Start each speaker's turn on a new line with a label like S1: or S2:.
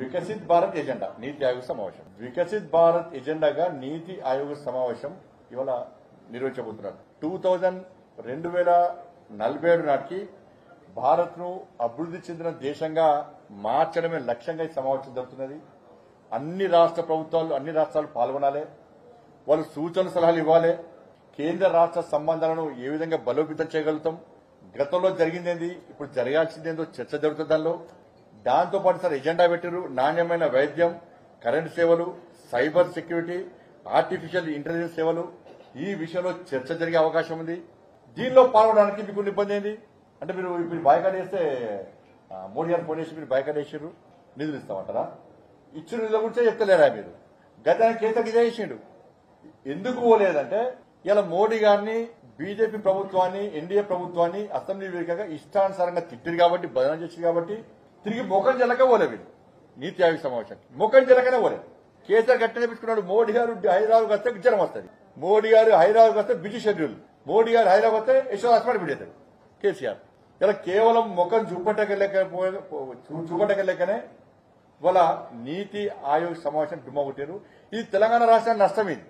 S1: Viksit Bharat agenda నీతి ఆయోగ్ సమావేశం. వికసిత్ భారత్ ఎజెండాగా నీతి ఆయోగ్ సమావేశం ఇవాళ నిర్వహించబోతున్నారు. టూ థౌజండ్ రెండు వేల నలభై ఏడు నాటికి భారత్ను అభివృద్ధి చెందిన దేశంగా మార్చడమే లక్ష్యంగా ఈ సమావేశం జరుగుతున్నది. అన్ని రాష్ట్ర ప్రభుత్వాలు అన్ని రాష్ట్రాలు పాల్గొనాలి. వాళ్ళు సూచన సలహాలు ఇవ్వాలి. కేంద్ర రాష్ట్ర సంబంధాలను ఏ విధంగా బలోపేతం చేయగలుగుతాం? గతంలో జరిగిందేంది? ఇప్పుడు జరగాల్సిందేందో చర్చ జరుగుతుంది దానిలో. దాంతోపాటు సార్ ఎజెండా పెట్టారు నాణ్యమైన వైద్యం కరెంట్ సేవలు సైబర్ సెక్యూరిటీ ఆర్టిఫిషియల్ ఇంటెలిజెన్స్ సేవలు. ఈ విషయంలో చర్చ జరిగే అవకాశం ఉంది. దీనిలో పాల్గొనడానికి మీకు ఇబ్బంది ఏంది? అంటే మీరు మీరు బాయ్కాట్ చేస్తే మోడీ గారు ఫోన్ చేసి మీరు బాయ్కాట్ చేసారు నిధులు ఇస్తామంటారా? ఇచ్చిన నిధుల గురించే చెప్తలేరా మీరు? గతానికి కేసీఆర్ ఇదే చేసిండు. ఎందుకు పోలేదంటే ఇలా మోడీ గారిని బీజేపీ ప్రభుత్వాన్ని ఎన్డీఏ ప్రభుత్వాన్ని అసెంబ్లీ వేదికగా ఇష్టానుసారంగా తిట్టిరు కాబట్టి బదనం చేసింది కాబట్టి తిరిగి ముఖం జలక పోలే వీళ్ళు నీతి ఆయోగ సమావేశానికి ముఖం జలకనే పోలే కేసీఆర్ గట్టనే పెట్టుకున్నాడు మోడీ గారు హైదరాబాద్ వస్తే జ్వరం వస్తుంది. మోడీ గారు హైదరాబాద్ వస్తే బిజీ షెడ్యూల్. మోడీ గారు హైదరాబాద్ వస్తే యశోద హాస్పిటల్ పెడతాడు కేసీఆర్. ఇలా కేవలం ముఖం చూపటకెళ్ళక చూపటకెళ్ళకనే వాళ్ళ నీతి ఆయోగ్ సమావేశం డుమ్మ కొట్టారు ఇది తెలంగాణ రాష్ట్రానికి నష్టం ఇది